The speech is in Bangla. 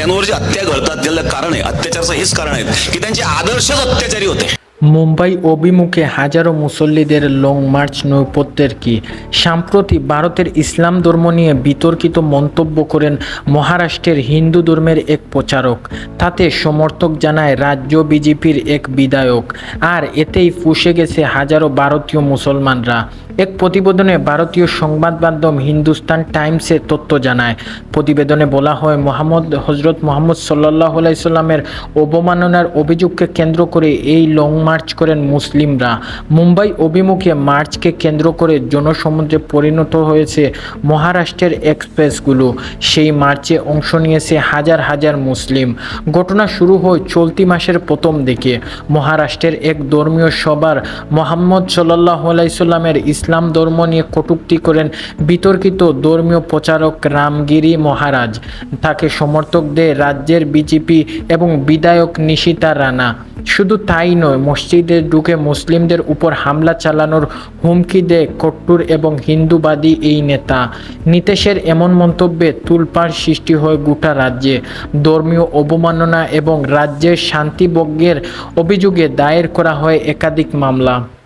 स्त्रियांवर जी हत्या घडतात त्याला कारण आहे. अत्याचारचं हेच कारण आहे की त्यांचे आदर्शच अत्याचारी होते. মুম্বাই অভিমুখে হাজারো মুসল্লিদের লং মার্চ নৈপত্যের কি? সাম্প্রতি ভারতের ইসলাম ধর্ম নিয়ে বিতর্কিত মন্তব্য করেন মহারাষ্ট্রের হিন্দু ধর্মের এক প্রচারক। তাতে সমর্থক জানায় রাজ্য বিজেপির এক বিধায়ক। আর এতেই ফুসে গেছে হাজারো ভারতীয় মুসলমানরা। এক প্রতিবেদনে ভারতীয় সংবাদ মাধ্যম হিন্দুস্তান টাইমসে তথ্য জানায়। প্রতিবেদনে বলা হয়, মোহাম্মদ হজরত মোহাম্মদ সাল্লাহ সাল্লামের অবমাননার অভিযোগকে কেন্দ্র করে এই লং মার্চ করেন মুসলিমরা। মুম্বাই অভিমুখে মার্চকে কেন্দ্র করে জনসমুদ্রে পরিণত হয়েছে মহারাষ্ট্রের এক্সপ্রেসগুলো। সেই মার্চে অংশ নিয়েছে হাজার হাজার মুসলিম। ঘটনা শুরু হয় চলতি মাসের প্রথম দিকে। মহারাষ্ট্রের এক ধর্মীয় সভার মোহাম্মদ সাল্লাহ আলাইসাল্লামের ইসলাম ধর্ম নিয়ে কটূক্তি করেন বিতর্কিত ধর্মীয় প্রচারক রামগিরি মহারাজ। তাকে সমর্থক দেয় রাজ্যের বিজেপি এবং বিধায়ক নিশিতা রানা শুধু তাই নয়, মসজিদে ঢুকে মুসলিমদের উপর হামলা চালানোর হুমকি দেয় কট্টুর এবং হিন্দুবাদী এই নেতা। নিতেশের এমন মন্তব্যে তুলপাড় সৃষ্টি হয় গোটা রাজ্যে। ধর্মীয় অবমাননা এবং রাজ্যের শান্তিভঙ্গের অভিযোগে দায়ের করা হয় একাধিক মামলা।